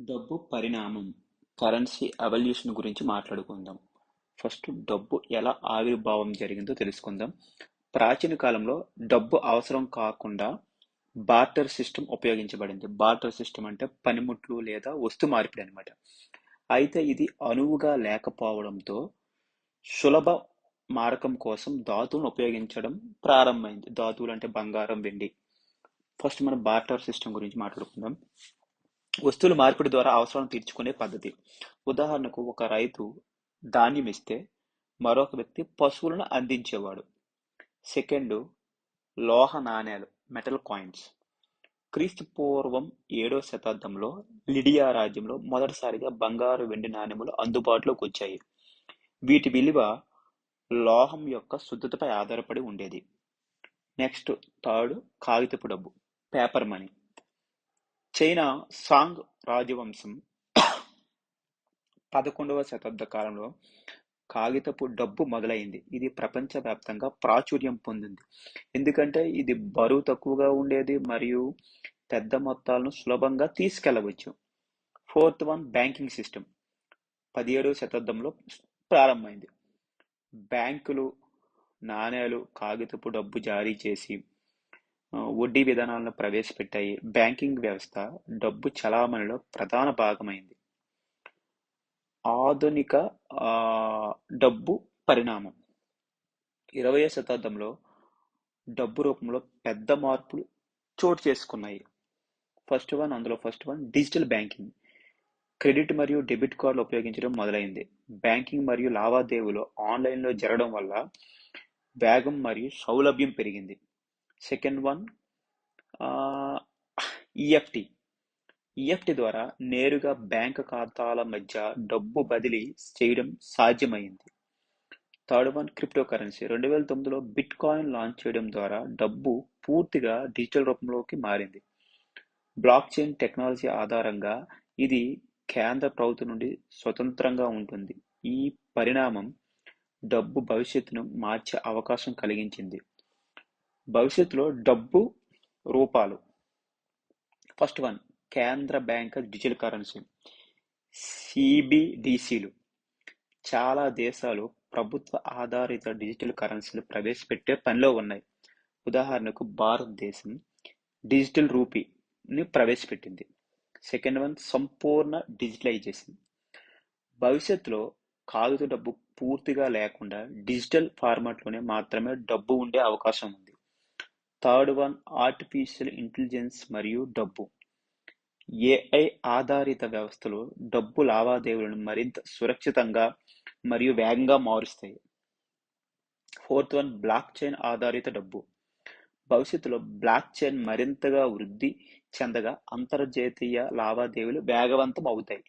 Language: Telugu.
డబ్బు పరిణామం. కరెన్సీ అవల్యూషన్ గురించి మాట్లాడుకుందాం. ఫస్ట్ డబ్బు ఎలా ఆవిర్భావం జరిగిందో తెలుసుకుందాం. ప్రాచీన కాలంలో డబ్బు అవసరం కాకుండా బార్టర్ సిస్టమ్ ఉపయోగించబడింది. బార్టర్ సిస్టమ్ అంటే పనిముట్లు లేదా వస్తు మార్పిడి అనమాట అయితే ఇది అనువుగా లేకపోవడంతో సులభ మారకం కోసం ధాతువులను ఉపయోగించడం ప్రారంభమైంది. ధాతువులు అంటే బంగారం వెండి. ఫస్ట్ మనం బార్టర్ సిస్టమ్ గురించి మాట్లాడుకుందాం. వస్తువుల మార్పిడి ద్వారా అవసరాలను తీర్చుకునే పద్ధతి. ఉదాహరణకు ఒక రైతు ధాన్యం ఇస్తే మరొక వ్యక్తి పశువులను అందించేవాడు. సెకండ్ లోహ నాణేలు మెటల్ కాయిన్స్. క్రీస్తు పూర్వం ఏడో శతాబ్దంలో లిడియా రాజ్యంలో మొదటిసారిగా బంగారు వెండి నాణ్యములు అందుబాటులోకి వచ్చాయి. వీటి విలువ లోహం యొక్క శుద్ధతపై ఆధారపడి ఉండేది. నెక్స్ట్ థర్డ్ కాగితపు డబ్బు పేపర్ మనీ. చైనా సాంగ్ రాజవంశం పదకొండవ శతాబ్ద కాలంలో కాగితపు డబ్బు మొదలైంది. ఇది ప్రపంచవ్యాప్తంగా ప్రాచుర్యం పొందింది. ఎందుకంటే ఇది బరువు తక్కువగా ఉండేది మరియు పెద్ద మొత్తాలను సులభంగా తీసుకెళ్ళవచ్చు. ఫోర్త్ వన్ బ్యాంకింగ్ సిస్టమ్ పదిహేడవ శతాబ్దంలో ప్రారంభమైంది. బ్యాంకులు నాణేలు కాగితపు డబ్బు జారీ చేసి వడ్డీ విధానాలను ప్రవేశపెట్టాయి. బ్యాంకింగ్ వ్యవస్థ డబ్బు చలామణిలో ప్రధాన భాగమైంది. ఆధునిక డబ్బు పరిణామం. ఇరవై శతాబ్దంలో డబ్బు రూపంలో పెద్ద మార్పులు చోటు చేసుకున్నాయి. ఫస్ట్ వన్ అందులో first one digital banking. Credit మరియు డెబిట్ కార్డులు ఉపయోగించడం మొదలైంది. బ్యాంకింగ్ మరియు లావాదేవీలు ఆన్లైన్లో జరగడం వల్ల వేగం మరియు సౌలభ్యం పెరిగింది. సెకండ్ వన్ ఈఎఫ్టి ఈఎఫ్టి ద్వారా నేరుగా బ్యాంక్ ఖాతాల మధ్య డబ్బు బదిలీ చేయడం సాధ్యమైంది. థర్డ్ వన్ క్రిప్టో కరెన్సీ రెండు వేల తొమ్మిదిలో బిట్ కాయిన్ లాంచ్ చేయడం ద్వారా డబ్బు పూర్తిగా డిజిటల్ రూపంలోకి మారింది. బ్లాక్ చైన్ టెక్నాలజీ ఆధారంగా ఇది కేంద్ర ప్రభుత్వం నుండి స్వతంత్రంగా ఉంటుంది. ఈ పరిణామం డబ్బు భవిష్యత్తును మార్చే అవకాశం కలిగించింది. భవిష్యత్తులో డబ్బు రూపాలు. ఫస్ట్ వన్ కేంద్ర బ్యాంక్ డిజిటల్ కరెన్సీ. సిబిడిసిలు చాలా దేశాలు ప్రభుత్వ ఆధారిత డిజిటల్ కరెన్సీలు ప్రవేశపెట్టే పనిలో ఉన్నాయి. ఉదాహరణకు భారతదేశం డిజిటల్ రూపీని ప్రవేశపెట్టింది. సెకండ్ వన్ సంపూర్ణ డిజిటలైజేషన్. భవిష్యత్తులో కాగిత డబ్బు పూర్తిగా లేకుండా డిజిటల్ ఫార్మాట్లోనే మాత్రమే డబ్బు ఉండే అవకాశం ఉంది. థర్డ్ వన్ ఆర్టిఫిషియల్ ఇంటెలిజెన్స్ మరియు డబ్బు. ఏఐ ఆధారిత వ్యవస్థలు డబ్బు లావాదేవీలను మరింత సురక్షితంగా మరియు వేగంగా మారుస్తాయి. ఫోర్త్ వన్ బ్లాక్ చైన్ ఆధారిత డబ్బు. భవిష్యత్తులో బ్లాక్ చైన్ మరింతగా వృద్ధి చెందగా అంతర్జాతీయ లావాదేవీలు వేగవంతం అవుతాయి.